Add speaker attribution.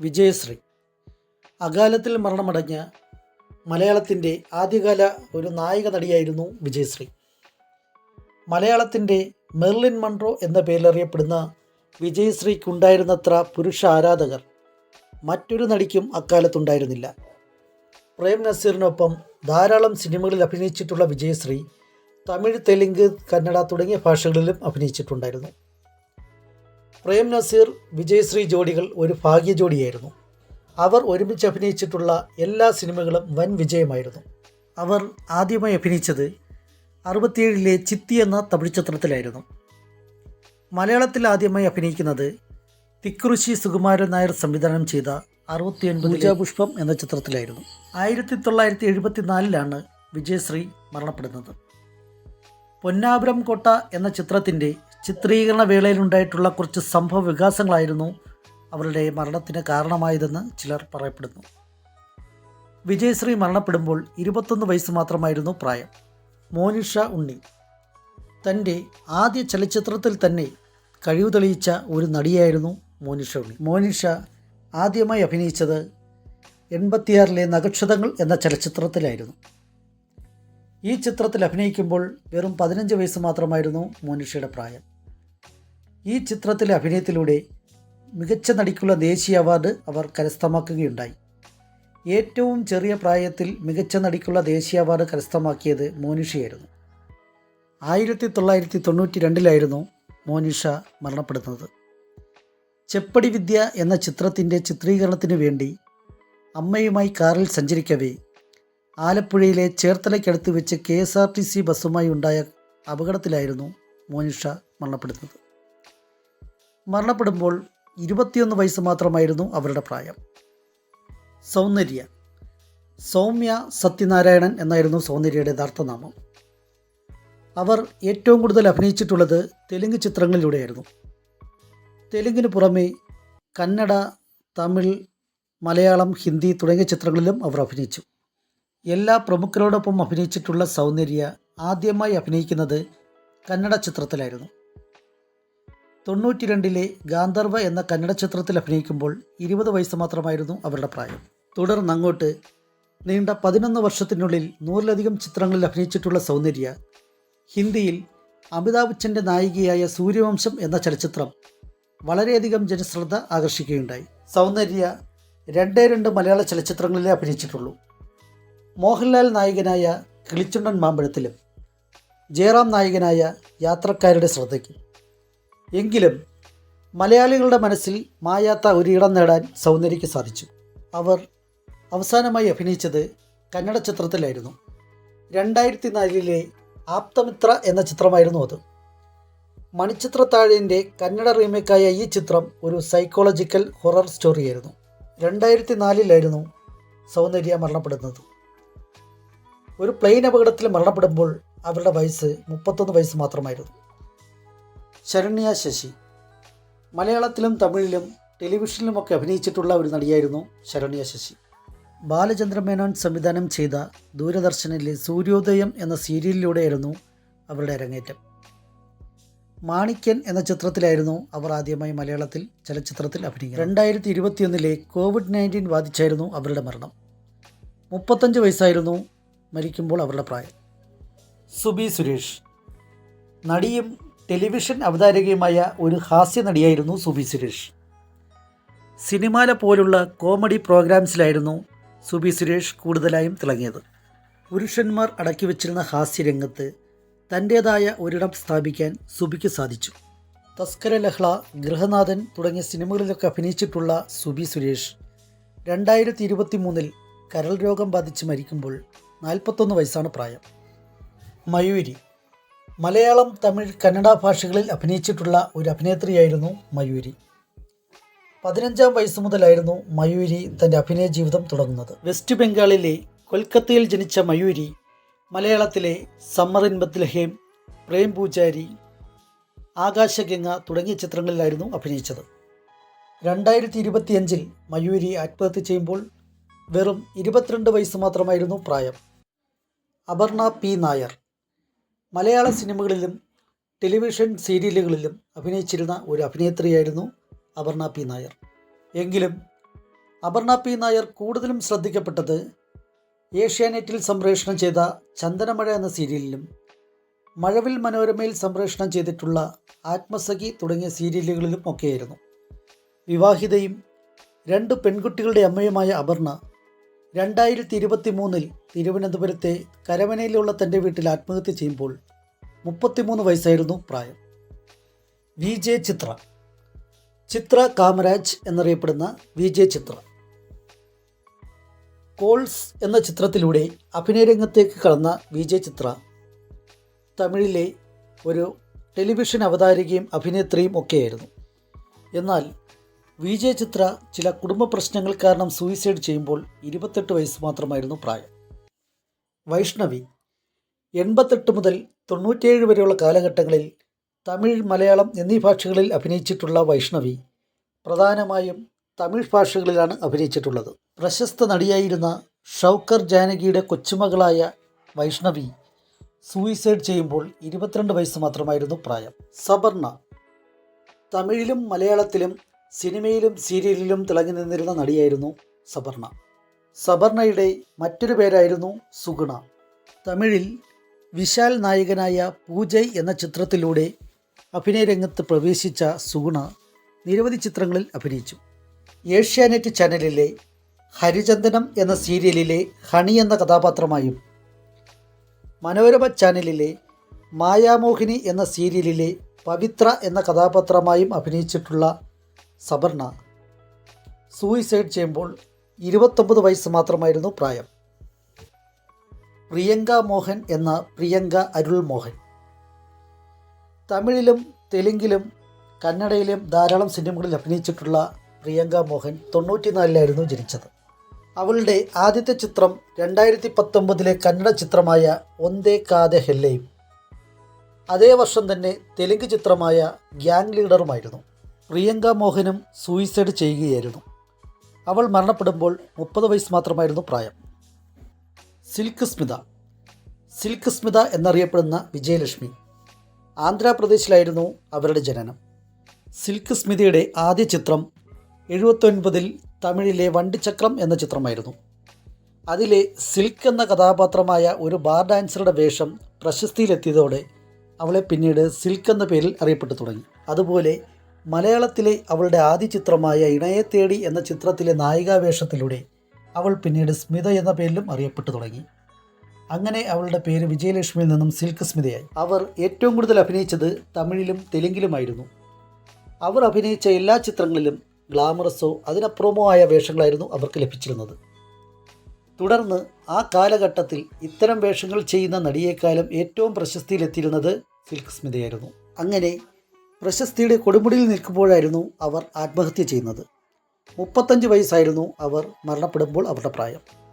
Speaker 1: വിജയശ്രീ. അകാലത്തിൽ മരണമടഞ്ഞ മലയാളത്തിന്റെ ആദ്യകാല ഒരു നായിക നടിയായിരുന്നു വിജയശ്രീ. മലയാളത്തിന്റെ മെർലിൻ മൺട്രോ എന്ന പേരിലറിയപ്പെടുന്ന വിജയശ്രീക്കുണ്ടായിരുന്നത്ര പുരുഷ ആരാധകർ മറ്റൊരു നടിക്കും അക്കാലത്തുണ്ടായിരുന്നില്ല. പ്രേം നസീറിനൊപ്പം ധാരാളം സിനിമകളിൽ അഭിനയിച്ചിട്ടുള്ള വിജയശ്രീ തമിഴ് തെലുങ്ക് കന്നഡ തുടങ്ങിയ ഭാഷകളിലും അഭിനയിച്ചിട്ടുണ്ടായിരുന്നു. പ്രേം നസീർ വിജയശ്രീ ജോഡികൾ ഒരു ഭാഗ്യ ജോഡിയായിരുന്നു. അവർ ഒരുമിച്ച് അഭിനയിച്ചിട്ടുള്ള എല്ലാ സിനിമകളും വൻ വിജയമായിരുന്നു. അവർ ആദ്യമായി അഭിനയിച്ചത് അറുപത്തിയേഴിലെ ചിത്തി എന്ന തമിഴ് ചിത്രത്തിലായിരുന്നു. മലയാളത്തിൽ ആദ്യമായി അഭിനയിക്കുന്നത് തിക്കുറിശി സുകുമാരൻ നായർ സംവിധാനം ചെയ്ത അറുപത്തിയൊൻപത് പുഷ്പം എന്ന ചിത്രത്തിലായിരുന്നു. ആയിരത്തി തൊള്ളായിരത്തി എഴുപത്തിനാലിലാണ് വിജയശ്രീ മരണപ്പെടുന്നത്. പൊന്നാപുരം കോട്ട എന്ന ചിത്രത്തിന്റെ ചിത്രീകരണ വേളയിലുണ്ടായിട്ടുള്ള കുറച്ച് സംഭവ വികാസങ്ങളായിരുന്നു അവരുടെ മരണത്തിന് കാരണമായതെന്ന് ചിലർ പറയപ്പെടുന്നു. വിജയശ്രീ മരണപ്പെടുമ്പോൾ ഇരുപത്തൊന്ന് വയസ്സ് മാത്രമായിരുന്നു പ്രായം. മോനിഷ ഉണ്ണി. തന്റെ ആദ്യ ചലച്ചിത്രത്തിൽ തന്നെ കഴിവ് തെളിയിച്ച ഒരു നടിയായിരുന്നു മോനിഷ ഉണ്ണി. മോനിഷ ആദ്യമായി അഭിനയിച്ചത് എൺപത്തിയാറിലെ നഗക്ഷതങ്ങൾ എന്ന ചലച്ചിത്രത്തിലായിരുന്നു. ഈ ചിത്രത്തിൽ അഭിനയിക്കുമ്പോൾ വെറും പതിനഞ്ച് വയസ്സ് മാത്രമായിരുന്നു മോനിഷയുടെ പ്രായം. ഈ ചിത്രത്തിലെ അഭിനയത്തിലൂടെ മികച്ച നടിക്കുള്ള ദേശീയ അവാർഡ് അവർ കരസ്ഥമാക്കുകയുണ്ടായി. ഏറ്റവും ചെറിയ പ്രായത്തിൽ മികച്ച നടിക്കുള്ള ദേശീയ അവാർഡ് കരസ്ഥമാക്കിയത് മോനിഷയായിരുന്നു. ആയിരത്തി തൊള്ളായിരത്തി തൊണ്ണൂറ്റി രണ്ടിലായിരുന്നു മോനിഷ മരണപ്പെടുന്നത്. ചെപ്പടി വിദ്യ എന്ന ചിത്രത്തിന്റെ ചിത്രീകരണത്തിന് വേണ്ടി അമ്മയുമായി കാറിൽ സഞ്ചരിക്കവേ ആലപ്പുഴയിലെ ചേർത്തലയ്ക്കടുത്ത് വെച്ച് K S R T C ബസ്സുമായി ഉണ്ടായ അപകടത്തിലായിരുന്നു മോനിഷ മരണപ്പെടുന്നത്. മരണപ്പെടുമ്പോൾ ഇരുപത്തിയൊന്ന് വയസ്സ് മാത്രമായിരുന്നു അവരുടെ പ്രായം. സൗന്ദര്യ. സൗമ്യ സത്യനാരായണൻ എന്നായിരുന്നു സൗന്ദര്യയുടെ യഥാർത്ഥനാമം. അവർ ഏറ്റവും കൂടുതൽ അഭിനയിച്ചിട്ടുള്ളത് തെലുങ്ക് ചിത്രങ്ങളിലൂടെയായിരുന്നു. തെലുങ്കിന് പുറമെ കന്നഡ തമിഴ് മലയാളം ഹിന്ദി തുടങ്ങിയ ചിത്രങ്ങളിലും അവർ അഭിനയിച്ചു. എല്ലാ പ്രമുഖരോടൊപ്പം അഭിനയിച്ചിട്ടുള്ള സൗന്ദര്യ ആദ്യമായി അഭിനയിക്കുന്നത് കന്നഡ ചിത്രത്തിലായിരുന്നു. തൊണ്ണൂറ്റി രണ്ടിലെ ഗാന്ധർവ എന്ന കന്നഡ ചിത്രത്തിൽ അഭിനയിക്കുമ്പോൾ ഇരുപത് വയസ്സ് മാത്രമായിരുന്നു അവരുടെ പ്രായം. തുടർന്ന് അങ്ങോട്ട് നീണ്ട പതിനൊന്ന് വർഷത്തിനുള്ളിൽ നൂറിലധികം ചിത്രങ്ങളിൽ അഭിനയിച്ചിട്ടുള്ള സൗന്ദര്യ ഹിന്ദിയിൽ അമിതാഭ് ബച്ചന്റെ നായികയായ സൂര്യവംശം എന്ന ചലച്ചിത്രം വളരെയധികം ജനശ്രദ്ധ ആകർഷിക്കുകയുണ്ടായി. സൗന്ദര്യ രണ്ടേ രണ്ട് മലയാള ചലച്ചിത്രങ്ങളിലേ അഭിനയിച്ചിട്ടുള്ളൂ. മോഹൻലാൽ നായകനായ കിളിച്ചുണ്ടൻ മാമ്പഴത്തിലും ജയറാം നായകനായ യാത്രക്കാരുടെ ശ്രദ്ധയ്ക്ക്. എങ്കിലും മലയാളികളുടെ മനസ്സിൽ മായാത്ത ഒരിടം നേടാൻ സൗന്ദര്യയ്ക്ക് സാധിച്ചു. അവർ അവസാനമായി അഭിനയിച്ചത് കന്നഡ ചിത്രത്തിലായിരുന്നു. രണ്ടായിരത്തി നാലിലെ ആപ്തമിത്ര എന്ന ചിത്രമായിരുന്നു അത്. മണിച്ചിത്രത്താഴിന്റെ കന്നഡ റീമേക്കായ ഈ ചിത്രം ഒരു സൈക്കോളജിക്കൽ ഹൊറർ സ്റ്റോറിയായിരുന്നു. രണ്ടായിരത്തി നാലിലായിരുന്നു സൗന്ദര്യ മരണപ്പെടുന്നത്. ഒരു പ്ലെയിൻ അപകടത്തിൽ മരണപ്പെടുമ്പോൾ അവരുടെ വയസ്സ് മുപ്പത്തൊന്ന് വയസ്സ് മാത്രമായിരുന്നു. ശരണ്യ ശശി. മലയാളത്തിലും തമിഴിലും ടെലിവിഷനിലുമൊക്കെ അഭിനയിച്ചിട്ടുള്ള ഒരു നടിയായിരുന്നു ശരണ്യ ശശി. ബാലചന്ദ്ര മേനോൻ സംവിധാനം ചെയ്ത ദൂരദർശനിലെ സൂര്യോദയം എന്ന സീരിയലിലൂടെയായിരുന്നു അവരുടെ അരങ്ങേറ്റം. മാണിക്യൻ എന്ന ചിത്രത്തിലായിരുന്നു അവർ ആദ്യമായി മലയാളത്തിൽ ചലച്ചിത്രത്തിൽ അഭിനയിക്കുന്നത്. രണ്ടായിരത്തി ഇരുപത്തിയൊന്നിലെ കോവിഡ് നയന്റീൻ ബാധിച്ചായിരുന്നു അവരുടെ മരണം. മുപ്പത്തഞ്ച് വയസ്സായിരുന്നു മരിക്കുമ്പോൾ അവരുടെ പ്രായം. സുബി സുരേഷ്. നടിയും ടെലിവിഷൻ അവതാരകയുമായ ഒരു ഹാസ്യ നടിയായിരുന്നു സുബി സുരേഷ്. സിനിമാല പോലുള്ള കോമഡി പ്രോഗ്രാംസിലായിരുന്നു സുബി സുരേഷ് കൂടുതലായും തിളങ്ങിയത്. പുരുഷന്മാർ അടക്കി വച്ചിരുന്ന ഹാസ്യരംഗത്ത് തന്റേതായ ഒരിടം സ്ഥാപിക്കാൻ സുബിക്ക് സാധിച്ചു. തസ്കര ലഹ്ള ഗൃഹനാഥൻ തുടങ്ങിയ സിനിമകളിലൊക്കെ അഭിനയിച്ചിട്ടുള്ള സുബി സുരേഷ് രണ്ടായിരത്തി ഇരുപത്തി മൂന്നിൽ കരൾ രോഗം ബാധിച്ച് മരിക്കുമ്പോൾ നാൽപ്പത്തൊന്ന് വയസ്സാണ് പ്രായം. മയൂരി. മലയാളം തമിഴ് കന്നഡ ഭാഷകളിൽ അഭിനയിച്ചിട്ടുള്ള ഒരു അഭിനേത്രിയായിരുന്നു മയൂരി. പതിനഞ്ചാം വയസ്സ് മുതലായിരുന്നു മയൂരി തന്റെ അഭിനയ ജീവിതം തുടങ്ങുന്നത്. വെസ്റ്റ് ബംഗാളിലെ കൊൽക്കത്തയിൽ ജനിച്ച മയൂരി മലയാളത്തിലെ സമ്മർ ഇൻ ബത്ലഹേം പ്രേം പൂജാരി ആകാശഗംഗ തുടങ്ങിയ ചിത്രങ്ങളിലായിരുന്നു അഭിനയിച്ചത്. രണ്ടായിരത്തി ഇരുപത്തിയഞ്ചിൽ മയൂരി ആത്മഹത്യ ചെയ്യുമ്പോൾ വെറും ഇരുപത്തിരണ്ട് വയസ്സ് മാത്രമായിരുന്നു പ്രായം. അപർണ പി. നായർ. മലയാള സിനിമകളിലും ടെലിവിഷൻ സീരിയലുകളിലും അഭിനയിച്ചിരുന്ന ഒരു അഭിനേത്രിയായിരുന്നു അപർണ പി. നായർ. എങ്കിലും അപർണ പി. നായർ കൂടുതലും ശ്രദ്ധിക്കപ്പെട്ടത് ഏഷ്യാനെറ്റിൽ സംപ്രേഷണം ചെയ്ത ചന്ദനമഴ എന്ന സീരിയലിലും മഴവിൽ മനോരമയിൽ സംപ്രേഷണം ചെയ്തിട്ടുള്ള ആത്മസഖി തുടങ്ങിയ സീരിയലുകളിലും ഒക്കെയായിരുന്നു. വിവാഹിതയും രണ്ട് പെൺകുട്ടികളുടെ അമ്മയുമായ അപർണ രണ്ടായിരത്തി ഇരുപത്തി മൂന്നിൽ തിരുവനന്തപുരത്തെ കരവനയിലുള്ള തന്റെ വീട്ടിൽ ആത്മഹത്യ ചെയ്യുമ്പോൾ മുപ്പത്തിമൂന്ന് വയസ്സായിരുന്നു പ്രായം. വി. ജെ. ചിത്ര. ചിത്ര കാമരാജ് എന്നറിയപ്പെടുന്ന വി. ജെ. ചിത്ര. കോൾസ് എന്ന ചിത്രത്തിലൂടെ അഭിനയരംഗത്തേക്ക് കടന്ന വി. ജെ. ചിത്ര തമിഴിലെ ഒരു ടെലിവിഷൻ അവതാരികയും അഭിനേത്രിയും ഒക്കെയായിരുന്നു. എന്നാൽ വി ജെ ചിത്ര ചില കുടുംബ പ്രശ്നങ്ങൾ കാരണം സൂയിസൈഡ് ചെയ്യുമ്പോൾ ഇരുപത്തെട്ട് വയസ്സ് മാത്രമായിരുന്നു പ്രായം. വൈഷ്ണവി എൺപത്തെട്ട് മുതൽ തൊണ്ണൂറ്റേഴ് വരെയുള്ള കാലഘട്ടങ്ങളിൽ തമിഴ് മലയാളം എന്നീ ഭാഷകളിൽ അഭിനയിച്ചിട്ടുള്ള വൈഷ്ണവി പ്രധാനമായും തമിഴ് ഭാഷകളിലാണ് അഭിനയിച്ചിട്ടുള്ളത്. പ്രശസ്ത നടിയായിരുന്ന ഷൗക്കർ ജാനകിയുടെ കൊച്ചുമകളായ വൈഷ്ണവി സൂയിസൈഡ് ചെയ്യുമ്പോൾ ഇരുപത്തിരണ്ട് വയസ്സ് മാത്രമായിരുന്നു പ്രായം. സബർണ തമിഴിലും മലയാളത്തിലും സിനിമയിലും സീരിയലിലും തിളങ്ങി നിന്നിരുന്ന നടിയായിരുന്നു സബർണ. സബർണയുടെ മറ്റൊരു പേരായിരുന്നു സുഗുണ. തമിഴിൽ വിശാൽ നായകനായ പൂജൈ എന്ന ചിത്രത്തിലൂടെ അഭിനയരംഗത്ത് പ്രവേശിച്ച സുഗുണ നിരവധി ചിത്രങ്ങളിൽ അഭിനയിച്ചു. ഏഷ്യാനെറ്റ് ചാനലിലെ ഹരിചന്ദനം എന്ന സീരിയലിലെ ഹണി എന്ന കഥാപാത്രമായും മനോരമ ചാനലിലെ മായാമോഹിനി എന്ന സീരിയലിലെ പവിത്ര എന്ന കഥാപാത്രമായും അഭിനയിച്ചിട്ടുള്ള സബർണ. സൂയിസൈഡ് ചെയ്യുമ്പോൾ ഇരുപത്തൊമ്പത് വയസ്സ് മാത്രമായിരുന്നു പ്രായം. പ്രിയങ്ക മോഹൻ എന്ന പ്രിയങ്ക അരുൾ മോഹൻ. തമിഴിലും തെലുങ്കിലും കന്നഡയിലും ധാരാളം സിനിമകളിൽ അഭിനയിച്ചിട്ടുള്ള പ്രിയങ്ക മോഹൻ തൊണ്ണൂറ്റിനാലിലായിരുന്നു ജനിച്ചത്. അവളുടെ ആദ്യത്തെ ചിത്രം രണ്ടായിരത്തി പത്തൊമ്പതിലെ കന്നഡ ചിത്രമായ ഒന്തേ കാതെ ഹെല്ലയും. അതേ വർഷം തന്നെ തെലുങ്ക് ചിത്രമായ ഗ്യാങ് ലീഡറുമായിരുന്നു. പ്രിയങ്ക മോഹനും സൂയിസൈഡ് ചെയ്യുകയായിരുന്നു. അവൾ മരണപ്പെടുമ്പോൾ മുപ്പത് വയസ്സ് മാത്രമായിരുന്നു പ്രായം. സിൽക്ക് സ്മിത. സിൽക്ക് സ്മിത എന്നറിയപ്പെടുന്ന വിജയലക്ഷ്മി. ആന്ധ്രാപ്രദേശിലായിരുന്നു അവരുടെ ജനനം. സിൽക്ക് സ്മിതയുടെ ആദ്യ ചിത്രം എഴുപത്തൊൻപതിൽ തമിഴിലെ വണ്ടിച്ചക്രം എന്ന ചിത്രമായിരുന്നു. അതിലെ സിൽക്ക് എന്ന കഥാപാത്രമായ ഒരു ബാർ ഡാൻസറുടെ വേഷം പ്രശസ്തിയിലെത്തിയതോടെ അവളെ പിന്നീട് സിൽക്ക് എന്ന പേരിൽ അറിയപ്പെട്ടു തുടങ്ങി. അതുപോലെ മലയാളത്തിലെ അവളുടെ ആദ്യ ചിത്രമായ ഇണയെ തേടി എന്ന ചിത്രത്തിലെ നായികാവേഷത്തിലൂടെ അവൾ പിന്നീട് സ്മിത എന്ന പേരിലും അറിയപ്പെട്ടു തുടങ്ങി. അങ്ങനെ അവളുടെ പേര് വിജയലക്ഷ്മിയിൽ നിന്നും സിൽക്ക് സ്മിതയായി. അവർ ഏറ്റവും കൂടുതൽ അഭിനയിച്ചത് തമിഴിലും തെലുങ്കിലുമായിരുന്നു. അവർ അഭിനയിച്ച എല്ലാ ചിത്രങ്ങളിലും ഗ്ലാമറസോ അതിനപ്പുറമോ ആയ വേഷങ്ങളായിരുന്നു അവർക്ക് ലഭിച്ചിരുന്നത്. തുടർന്ന് ആ കാലഘട്ടത്തിൽ ഇത്തരം വേഷങ്ങൾ ചെയ്യുന്ന നടിയേക്കാളും ഏറ്റവും പ്രശസ്തിയിലെത്തിയിരുന്നത് സിൽക്ക് സ്മിതയായിരുന്നു. അങ്ങനെ പ്രശസ്തിയുടെ കൊടുമുടിയിൽ നിൽക്കുമ്പോഴായിരുന്നു അവർ ആത്മഹത്യ ചെയ്യുന്നത്. മുപ്പത്തഞ്ച് വയസ്സായിരുന്നു അവർ മരണപ്പെടുമ്പോൾ അവരുടെ പ്രായം.